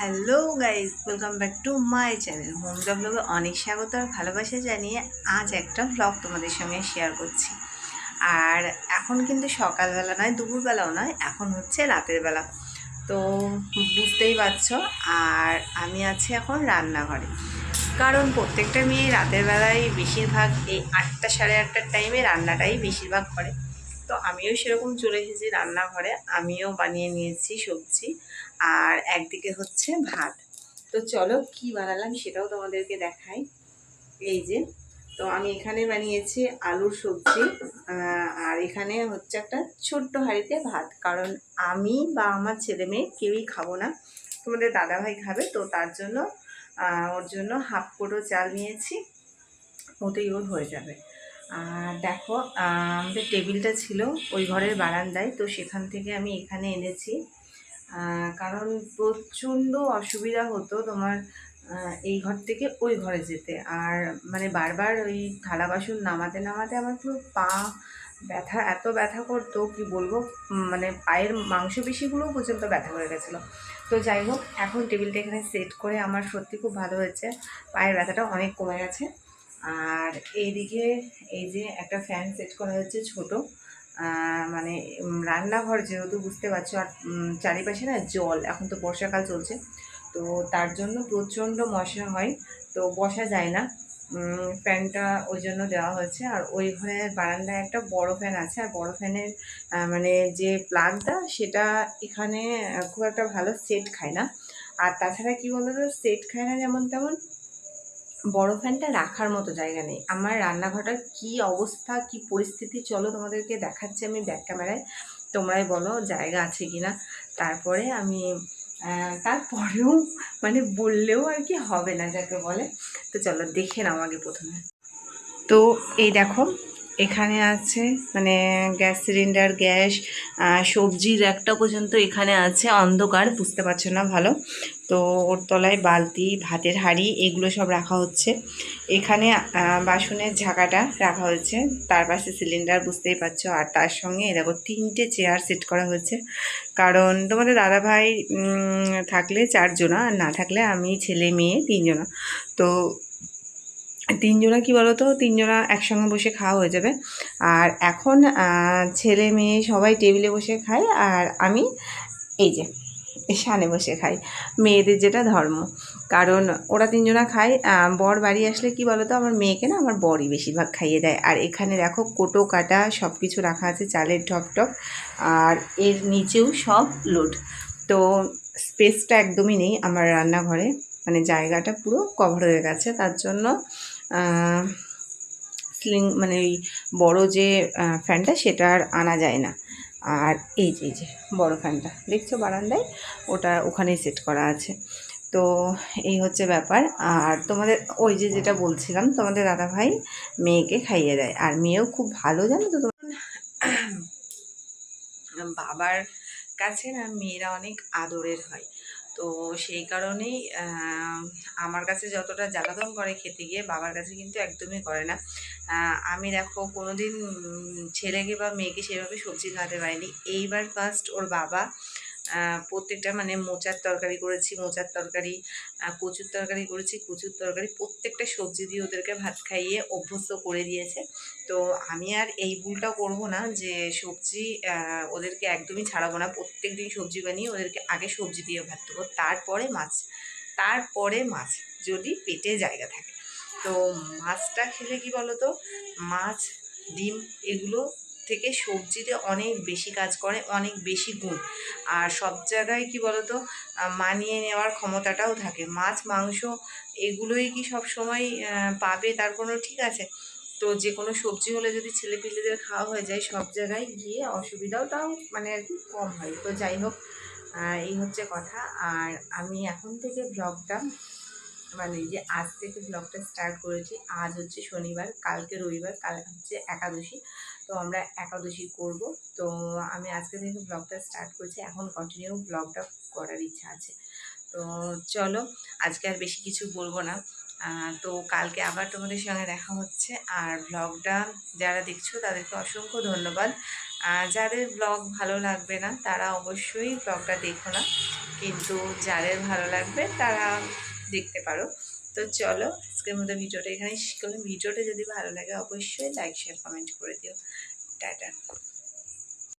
Hello guys welcome back to my channel home ব্লগে অনেক স্বাগত আর ভালোবাসা জানিয়ে আজ একটা ব্লগ তোমাদের সঙ্গে শেয়ার করছি। আর এখন কিন্তু সকালবেলা নয়, দুপুরবেলাও নয়, এখন হচ্ছে রাতের বেলা। তো বুঝতেই পারছ, আর আমি আছি এখন রান্নাঘরে। কারণ প্রত্যেকটা মেয়ে রাতের বেলায় বেশিরভাগ এই আটটা সাড়ে আটটার টাইমে রান্নাটাই বেশিরভাগ করে। তো আমিও সেরকম চলে এসেছি রান্নাঘরে, আমিও বানিয়ে নিয়েছি সবজি, আর একদিকে হচ্ছে ভাত। তো চলো কি বানালাম সেটাও তোমাদেরকে দেখাই। এই যে, তো আমি এখানে বানিয়েছি আলুর সবজি আর এখানে হচ্ছে একটা ছোট্ট হাঁড়িতে ভাত, কারণ আমি বা আমার ছেলে মেয়ে কেউই খাব না। তোমাদের দাদাভাই খাবে, তো তার জন্য ওর জন্য হাফ কোটো চাল নিয়েছি ওতেই ওর হয়ে যাবে। আর দেখো, আমাদের টেবিলটা ছিল ওই ঘরের বারান্দায়, তো সেখান থেকে আমি এখানে এনেছি। কারণ প্রচণ্ড অসুবিধা হতো তোমার এই ঘর থেকে ওই ঘরে যেতে। আর মানে বারবার ওই থালা বাসন নামাতে নামাতে আমার পুরো পা ব্যথা, এত ব্যথা করতো, কি বলব মানে পায়ের মাংসপেশিগুলোও পর্যন্ত ব্যথা হয়ে গেছিল। তো যাই হোক, এখন টেবিলটা এখানে সেট করে আমার সত্যি খুব ভালো হয়েছে। পায়ের ব্যথাটা অনেক কমে গেছে। আর এইদিকে এই যে একটা ফ্যান সেট করা হয়েছে ছোট। মানে রান্নাঘর যেহেতু বুঝতে পারছ, আর চারিপাশে না জল, এখন তো বর্ষাকাল চলছে। তো তার জন্য প্রচণ্ড মশা হয়, তো বসা যায় না। ফ্যানটা ওই জন্য দেওয়া হয়েছে। আর ওই ঘরের বারান্দায় একটা বড় ফ্যান আছে, আর বড় ফ্যানের মানে যে প্লাগটা সেটা এখানে খুব একটা ভালো সেট খায় না। আর তাছাড়া কি বলতো সেট খায় না যেমন তেমন বড় ফ্যানটা রাখার মতো জায়গা নেই। আমার রান্নাঘরটার কি অবস্থা, কি পরিস্থিতি, চলো তোমাদেরকে দেখাচ্ছি আমি ব্যাক ক্যামেরায় তোমরাই বলো জায়গা আছে কি না তারপরে আমি তারপরেও মানে বললেও আর কি হবে না, যাকে বলে। তো চলো দেখে নাও আগে প্রথমে। তো এই দেখো এখানে আছে মানে গ্যাস সিলিন্ডার, গ্যাস সবজির একটা পর্যন্ত এখানে আছে, অন্ধকার, বুঝতে পারছ না ভালো? তো ওর তলায় বালতি, ভাতের হাঁড়ি, এগুলো সব রাখা হচ্ছে। এখানে বাসনের ঝাঁকাটা রাখা হয়েছে, তার পাশে সিলিন্ডার, বুঝতেই পারছ। আর তার সঙ্গে এ দেখো, তিনটে চেয়ার সেট করা হয়েছে। কারণ তোমাদের দাদাভাই থাকলে চারজনা, আর না থাকলে আমি ছেলে, মেয়ে, তিনজনা। তো তিনজনা কি বলো তো তিনজনা একসঙ্গে বসে খাওয়া হয়ে যাবে। আর এখন ছেলে মেয়ে সবাই টেবিলে বসে খায় আর আমি এই যে সানে বসে খাই। মেয়েদের যেটা ধর্ম। কারণ ওরা তিনজনা খায়। বর বাড়ি আসলে কি বলো তো আমার মেয়েকে না আমার বরই বেশিরভাগ খাইয়ে দেয়। আর এখানে দেখো কোটো, কাটা সব কিছু রাখা আছে চালের ঢপ টপ। আর এর নিচেও সব লোড। তো স্পেসটা একদমই নেই আমার রান্নাঘরে। মানে জায়গাটা পুরো কভার হয়ে গেছে। তার জন্য স্লিং মানে ওই বড়ো যে ফ্যানটা সেটা আর আনা যায় না। আর এই যে এই যে, বড়ো ফ্যানটা দেখছ বারান্দায়? ওটা ওখানেই সেট করা আছে। তো এই হচ্ছে ব্যাপার। আর তোমাদের, ওই যে যেটা বলছিলাম, তোমাদের দাদা ভাই মেয়েকে খাইয়ে দেয়। আর মেয়েও খুব ভালো, জানো তো বাবার কাছে না মেয়েরা অনেক আদরের হয়। তো সেই কারণেই আমার কাছে যতটা জ্বালাতন করে খেতে গিয়ে বাবার কাছে কিন্তু একদমই করে না। আমি দেখো কোনো দিন ছেলেকে বা মেয়েকে সেভাবে সবজি খাওয়াতে পারিনি। এইবার ফার্স্ট ওর বাবা প্রত্যেকটা মানে মোচার তরকারি করেছি, মোচার তরকারি কচুর তরকারি করেছি, কচুর তরকারি প্রত্যেকটা সবজি দিয়ে ওদেরকে ভাত খাইয়ে অভ্যস্ত করে দিয়েছে। তো আমি আর এই ভুলটা করব না যে সবজি ওদেরকে একদমই ছাড়াবো না। প্রত্যেক দিন সবজি বানিয়ে ওদেরকে আগে সবজি দিয়ে ভাত দেবো তারপরে মাছ তারপরে মাছ যদি পেটে জায়গা থাকে। তো মাছটা খেলে কি বলো তো মাছ, ডিম এগুলো থেকে সবজিতে অনেক বেশি কাজ করে, অনেক বেশি গুণ। আর সব জায়গায় কি বলো তো মানিয়ে নেওয়ার ক্ষমতাটাও থাকে। মাছ, মাংস এগুলোই কি সব সময় পাবে তার কোনো ঠিক আছে? তো যে কোনো সবজি হলে যদি ছেলেপিলেদের খাওয়া হয়ে যায় সব জায়গায় গিয়ে অসুবিধাও তাও মানে আর কি কম হয়। তো যাই হোক এই হচ্ছে কথা। আর আমি এখন থেকে ব্লগটা মানে যে আজ থেকে ব্লগটা স্টার্ট করেছি, আজ হচ্ছে শনিবার, কালকে রবিবার কাল হচ্ছে একাদশী। তো আমরা একাদশী করব। তো আমি আজকে থেকে ব্লগটা স্টার্ট করেছি, এখন কন্টিনিউ ব্লগটা করার ইচ্ছা আছে। তো চলো, আজকে আর বেশি কিছু বলব না। তো কালকে আবার তোমাদের সঙ্গে দেখা হচ্ছে। আর ব্লগটা যারা দেখছ, তাদেরকে অসংখ্য ধন্যবাদ। যাদের ব্লগ ভালো লাগবে না, তারা অবশ্যই ব্লগটা দেখো না। কিন্তু যাদের ভালো লাগবে, তারা দেখতে পারো। তো চলো, আজকের মতো ভিডিওটা এখানে শিখলাম ভিডিওটা যদি ভালো লাগে, অবশ্যই লাইক শেয়ার কমেন্ট করে দিও। টাটা।